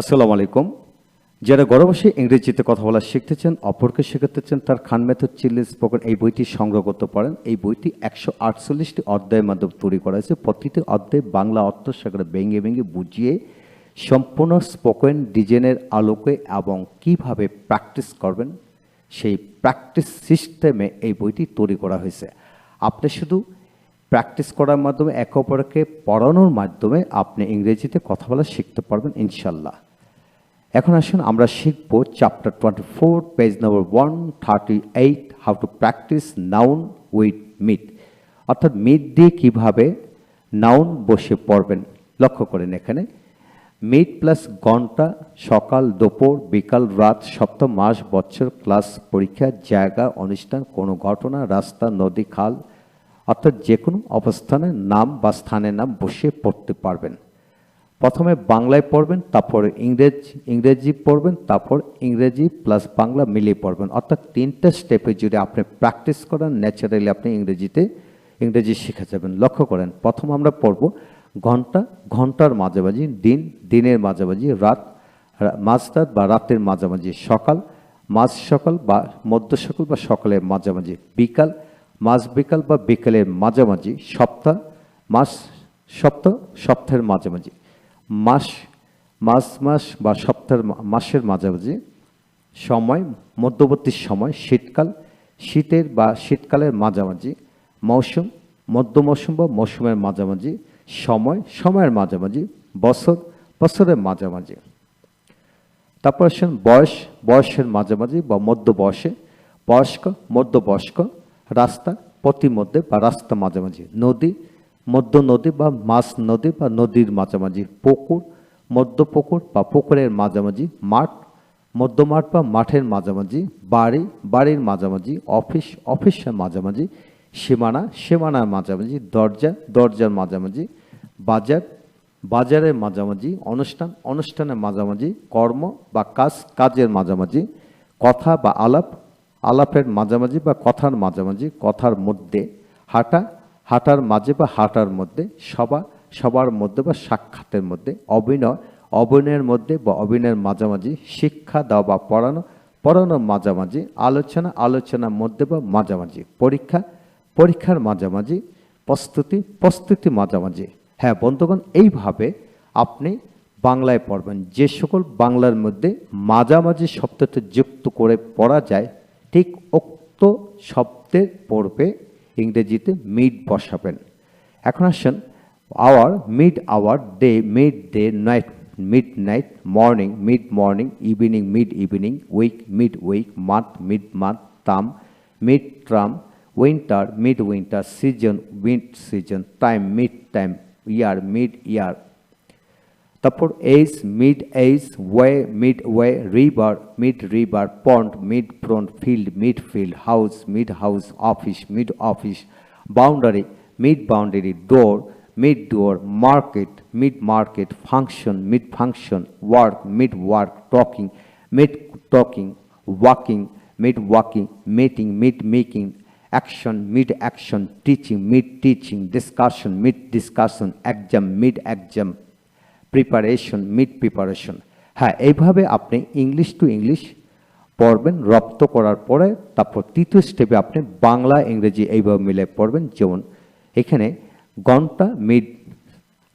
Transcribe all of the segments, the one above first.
আসসালামু আলাইকুম। যারা ঘরে বসে ইংরেজিতে কথা বলা শিখতে চান অপরকে শেখাতে চান, তার খান মেথড চিল্লি স্পোকেন এই বইটি সংগ্রহ করতে পারেন। এই বইটি একশো আটচল্লিশটি অধ্যায়ের মাধ্যমে তৈরি করা হয়েছে। প্রতিটি অধ্যায়ে বাংলা অর্থ সেখানে ভেঙে ভেঙে বুঝিয়ে সম্পূর্ণ স্পোকেন ডিজাইনের আলোকে এবং কীভাবে প্র্যাকটিস করবেন, সেই প্র্যাকটিস সিস্টেমে এই বইটি তৈরি করা হয়েছে। আপনি শুধু প্র্যাকটিস করার মাধ্যমে, একে অপরকে পড়ানোর মাধ্যমে আপনি ইংরেজিতে কথা বলা শিখতে পারবেন ইনশাল্লাহ এখন আসুন আমরা শিখব chapter twenty four page number one thirty eight how to practice noun with mid অর্থাৎ মিট দিয়ে কীভাবে নাউন বসে পড়বেন, লক্ষ্য করেন এখানে। মিট প্লাস ঘণ্টা, সকাল, দুপুর, বিকাল, রাত, সপ্তাহ, মাস, বছর ক্লাস পরীক্ষা, জায়গা, অনুষ্ঠান, কোনো ঘটনা, রাস্তা, নদী, খাল, অর্থাৎ যে কোনো অবস্থানে নাম বা স্থানের নাম বসে পড়তে পারবেন। প্রথমে বাংলায় পড়বেন, তারপর ইংরেজ, ইংরেজি পড়বেন, তারপর ইংরেজি প্লাস বাংলা মিলিয়ে পড়বেন। অর্থাৎ তিনটা স্টেপে যদি আপনি প্র্যাকটিস করেন ন্যাচারালি আপনি ইংরেজিতে, ইংরেজি শিখে যাবেন। লক্ষ্য করেন, প্রথম আমরা পড়ব ঘণ্টা, ঘণ্টার মাঝামাঝি, দিন, দিনের মাঝামাঝি, রাত মাঝরাত বা রাতের মাঝামাঝি, সকাল, মাঝ সকাল বা মধ্য সকাল বা সকালের মাঝামাঝি, বিকাল, মাঝ বিকাল বা বিকালের মাঝামাঝি, সপ্তাহ মাস সপ্তাহ, সপ্তাহের মাঝামাঝি। মাস মাস মাস বা সপ্তাহের মাসের মাঝামাঝি সময়, মধ্যবর্তী সময়, শীতকাল, শীতের বা শীতকালের মাঝামাঝি মৌসুম মধ্য মৌসুম বা মৌসুমের মাঝামাঝি সময়, সময়ের মাঝামাঝি বছর, বছরের মাঝামাঝি। তারপর আসেন বয়স, বয়সের মাঝামাঝি বা মধ্য বয়সে বয়স্ক মধ্য বয়স্ক রাস্তা প্রতি মধ্যে বা রাস্তা মাঝামাঝি, নদী মধ্য নদী বা মাছ নদী বা নদীর মাঝামাঝি পুকুর, মধ্য পুকুর বা পুকুরের মাঝামাঝি মাঠ, মধ্য মাঠ বা মাঠের মাঝামাঝি বাড়ি, বাড়ির মাঝামাঝি অফিস, অফিসের মাঝামাঝি সীমানা, সীমানার মাঝামাঝি দরজা, দরজার মাঝামাঝি বাজার, বাজারের মাঝামাঝি অনুষ্ঠান, অনুষ্ঠানের মাঝামাঝি কর্ম বা কাজ, কাজের মাঝামাঝি কথা বা আলাপ, আলাপের মাঝামাঝি বা কথার মাঝামাঝি কথার মধ্যে হাঁটা হাঁটার মাঝে বা হাঁটার মধ্যে সভা সবার মধ্যে বা সাক্ষাতের মধ্যে, অভিনয় অভিনয়ের মধ্যে বা অভিনয়ের মাঝামাঝি, শিক্ষা দেওয়া বা পড়ানো পড়ানোর মাঝামাঝি, আলোচনা, আলোচনার মধ্যে বা মাঝামাঝি, পরীক্ষা, পরীক্ষার মাঝামাঝি, প্রস্তুতি প্রস্তুতি মাঝামাঝি। হ্যাঁ বন্ধুগণ, এইভাবে আপনি বাংলায় পড়বেন। যে সকল বাংলার মধ্যে মাঝামাঝি শব্দটা যুক্ত করে পড়া যায়, ঠিক উক্ত শব্দের পড়বে ইংরেজিতে মিড বসাবেন। এখন আসছেন hour mid hour day mid day night mid night morning mid morning evening mid evening week mid week month mid month term mid term winter mid winter season mid season time mid time year mid year তারপর age mid age way mid way river mid river pond mid pond field mid field house mid house office mid office boundary mid boundary door mid door market mid market function mid function work mid work talking mid talking walking mid walking meeting mid making action mid action teaching mid teaching discussion mid discussion exam mid exam preparation mid preparation হ্যাঁ এইভাবে আপনি English to English পড়বেন, রপ্ত করার পরে তারপর তৃতীয় স্টেপে আপনি বাংলা, ইংরেজি এইভাবে মিলে পড়বেন। যেমন এখানে ঘণ্টা মিড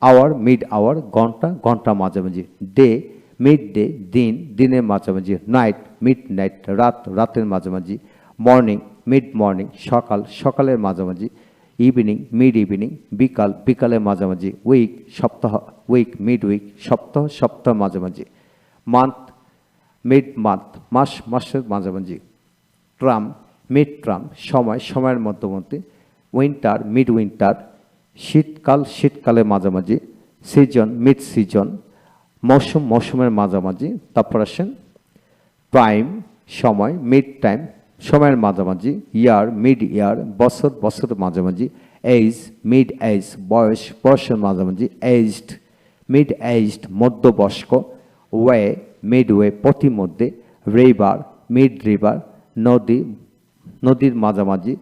আওয়ার মিড আওয়ার ঘণ্টা ঘণ্টা মাঝামাঝি ডে মিড ডে দিন, দিনের মাঝামাঝি নাইট মিড নাইট রাত, রাতের মাঝামাঝি মর্নিং মিড মর্নিং সকাল, সকালের মাঝামাঝি ইভিনিং মিড ইভিনিং বিকাল, বিকালের মাঝামাঝি উইক সপ্তাহ উইক মিড উইক সপ্তাহ সপ্তাহ মাঝামাঝি মান্থ মিড মান্থ মাস, মাসের মাঝামাঝি ট্রাম মিড ট্রাম সময়, সময়ের মধ্যমধ্যে উইন্টার মিড উইন্টার শীতকাল, শীতকালের মাঝামাঝি সিজন মিড সিজন মৌসুম, মৌসুমের মাঝামাঝি, তারপর আসেন টাইম সময় মিড টাইম সময়ের মাঝামাঝি ইয়ার মিড ইয়ার বছর, বছরের মাঝামাঝি এইজ মিড এইজ বয়স, বয়সের মাঝামাঝি এইজড মিড এইজড মধ্যবয়স্ক ওয়ে মিড ওয়ে প্রতিমধ্যে রিভার মিড রিভার নদী, নদীর মাঝামাঝি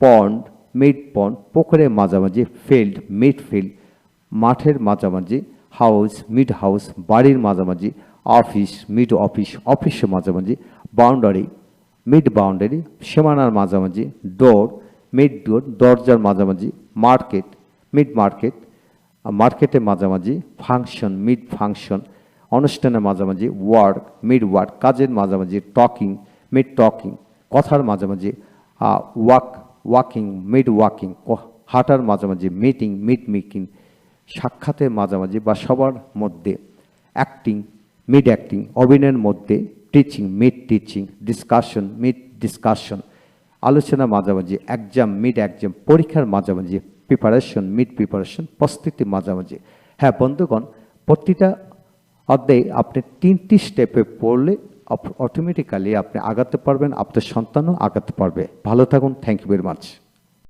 পন্ড মিড পন্ড পুকুরের মাঝামাঝি ফিল্ড মিড ফিল্ড মাঠের মাঝামাঝি হাউস মিড হাউস বাড়ির মাঝামাঝি অফিস মিড অফিস অফিসের মাঝামাঝি বাউন্ডারি মিড বাউন্ডারি সীমানার মাঝামাঝি ডোর মিড ডোর দরজার মাঝামাঝি মার্কেট মিড মার্কেট মার্কেটের মাঝামাঝি ফাংশন মিড ফাংশন অনুষ্ঠানের মাঝামাঝি ওয়ার্ক মিড ওয়ার্ক কাজের মাঝামাঝি টকিং মিড টকিং কথার মাঝামাঝি ওয়াক ওয়াকিং মিড ওয়াকিং হাঁটার মাঝামাঝি মিটিং মিড মিটিং সাক্ষাতের মাঝামাঝি বা সবার মধ্যে অ্যাক্টিং মিড অ্যাক্টিং অভিনয়ের মধ্যে teaching mid teaching discussion mid discussion আলোচনা মাঝামাঝি এক্সাম মিড এক্সাম পরীক্ষার মাঝামাঝি প্রিপারেশন মিড প্রিপারেশন প্রস্তুতি মাঝামাঝি। হ্যাঁ বন্ধুগণ, প্রতিটা অধ্যায়ে আপনি তিনটি স্টেপে পড়লে অটোমেটিক্যালি আপনি আগাতে পারবেন, আপনার সন্তানও আগাতে পারবে। ভালো থাকুন থ্যাংক ইউ ভেরি মাচ